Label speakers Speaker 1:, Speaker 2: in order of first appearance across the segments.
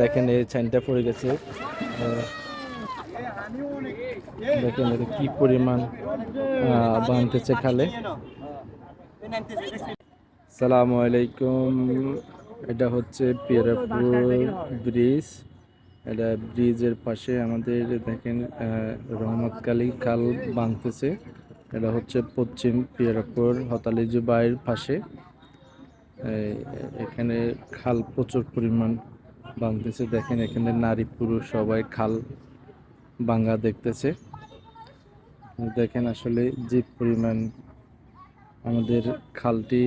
Speaker 1: দেখেন এই চাইনটা পড়ে গেছে। দেখেন এটা কি পরিমাণ বানতেছে খালে। সালামু আলাইকুম। এটা হচ্ছে পিয়ারাপুর ব্রিজ। এটা ব্রিজের পাশে আমাদের দেখেন রহমতকালী খাল বাঁধতেছে এটা হচ্ছে পশ্চিম পিয়ারাপুর হতালি জুবাইয়ের পাশে। এখানে খাল প্রচুর পরিমাণ বাঁধতেছে দেখেন, এখানে নারী পুরুষ সবাই খাল ভাঙ্গা দেখতেছে। দেখেন আসলে যে পরিমাণ আমাদের খালটি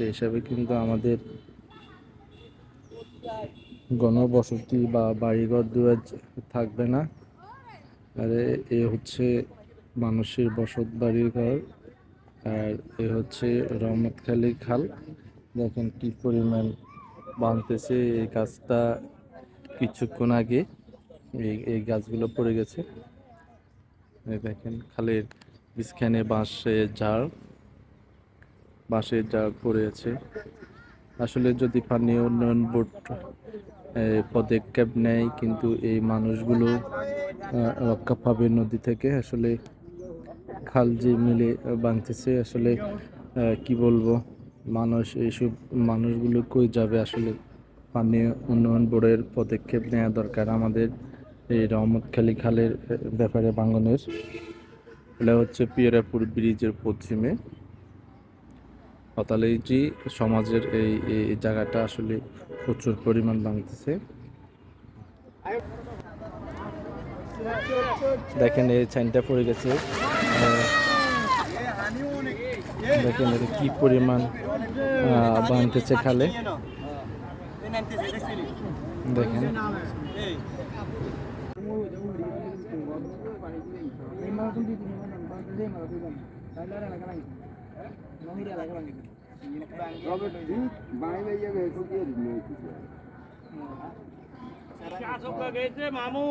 Speaker 1: এই হিসাবে কিন্তু আমাদের গণবসতি বা বাড়িঘর দুয়ার থাকবে না। আর, এ হচ্ছে মানুষের বসত বাড়ির ঘর, আর এ হচ্ছে রহমতখালি খাল। দেখেন কি পরিমাণ বাঁধতেছে এই গাছটা কিছুক্ষণ আগে। এই এই গাছগুলো পড়ে গেছে। দেখেন, খালের মাঝখানে বাঁশের ঝাড় বাঁশের ঝাড় পড়ে আছে। আসলে যদি পানি উন্নয়ন বোর্ড পদক্ষেপ নেয়, কিন্তু এই মানুষগুলো রক্ষা পাবে নদী থেকে, আসলে খাল যে মিলে বাঁধতেছে, আসলে কি বলব? মানুষ, এইসব মানুষগুলো কই যাবে আসলে? পানি উন্নয়ন বোর্ডের পদক্ষেপ নেওয়া দরকার আমাদের এই রহমতখালী খালের ব্যাপারে বাঙ্গনের এটা হচ্ছে পিয়ারাপুর ব্রিজের পশ্চিমে। হতালেজি সমাজের এই এই জায়গাটা আসলে প্রচুর পরিমাণ ভাঙতেছে। দেখেন এই চাইনটা পড়ে গেছে। দেখেন এটা কি পরিমাণ আহ, বাঁধতেছে খালে। দেখেন।
Speaker 2: মামু